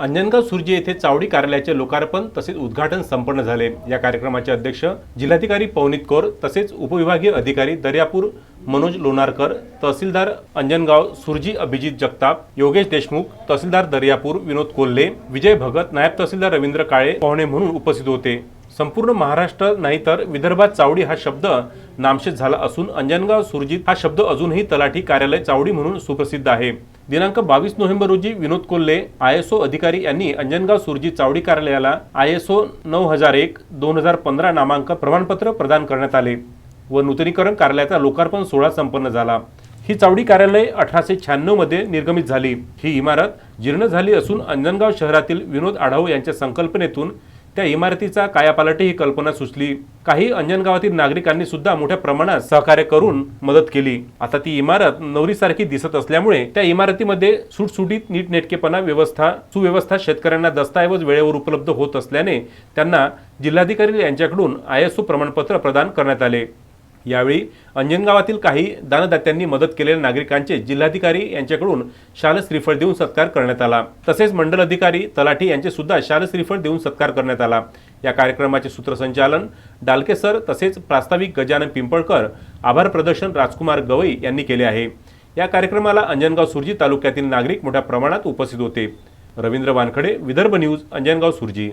अंजनगाव सुर्जी येथे चावडी कार्यालयाचे लोकार्पण तसेच उद्घाटन संपन्न झाले. या कार्यक्रमाचे अध्यक्ष जिल्हाधिकारी पवनीत कौर तसेच उपविभागीय अधिकारी दर्यापूर मनोज लोणारकर तहसीलदार अंजनगाव सुरजी अभिजित जगताप योगेश देशमुख तहसीलदार दर्यापूर विनोद कोल्हे विजय भगत नायब तहसीलदार रवींद्र काळे पाहुणे म्हणून उपस्थित होते. संपूर्ण महाराष्ट्र नाही तर विदर्भात चावडी हा शब्द नामशेष झाला असून अंजनगाव सुरजीत हा शब्द अजूनही तलाठी कार्यालय चावडी म्हणून सुप्रसिद्ध आहे. दिनांक बावीस नोव्हेंबर रोजी Vinod Kolhe I S O अधिकारी यांनी अंजनगाव सुरजी चावडी कार्यालयाला आय एस ओ नऊ हजार एक दोन हजार पंधरा नामांक प्रमाणपत्र प्रदान करण्यात आले व नूतनीकरण कार्यालयाचा लोकार्पण सोहळा संपन्न झाला. ही चावडी कार्यालय अठराशे शहाण्णवमध्ये निर्गमित झाली. ही इमारत जीर्ण झाली असून अंजनगाव शहरातील विनोद आढाव यांच्या संकल्पनेतून त्या इमारतीचा कायापालट ही कल्पना सुचली. काही अंजनगावातील नागरिकांनी सुद्धा मोठ्या प्रमाणात सहकार्य करून मदत केली. आता ती इमारत नवरीसारखी दिसत असल्यामुळे त्या इमारतीमध्ये सुटसुटीत नीटनेटकेपणा व्यवस्था सुव्यवस्था शेतकऱ्यांना दस्तऐवज वेळेवर उपलब्ध होत असल्याने त्यांना जिल्हाधिकारी यांच्याकडून आय एस ओ प्रमाणपत्र प्रदान करण्यात आले. यावेळी अंजनगावातील काही दानदात्यांनी मदत केलेल्या नागरिकांचे जिल्हाधिकारी यांच्याकडून शाल श्रीफळ देऊन सत्कार करण्यात आला. तसेच मंडल अधिकारी तलाठी यांचे सुद्धा शाल श्रीफळ देऊन सत्कार करण्यात आला. या कार्यक्रमाचे सूत्रसंचालन डालके सर तसेच प्रास्ताविक गजानन पिंपळकर आभार प्रदर्शन राजकुमार गवई यांनी केले आहे. या कार्यक्रमाला अंजनगाव सुरजी तालुक्यातील नागरिक मोठ्या प्रमाणात उपस्थित होते. रवींद्र वानखडे विदर्भ न्यूज अंजनगाव सुरजी.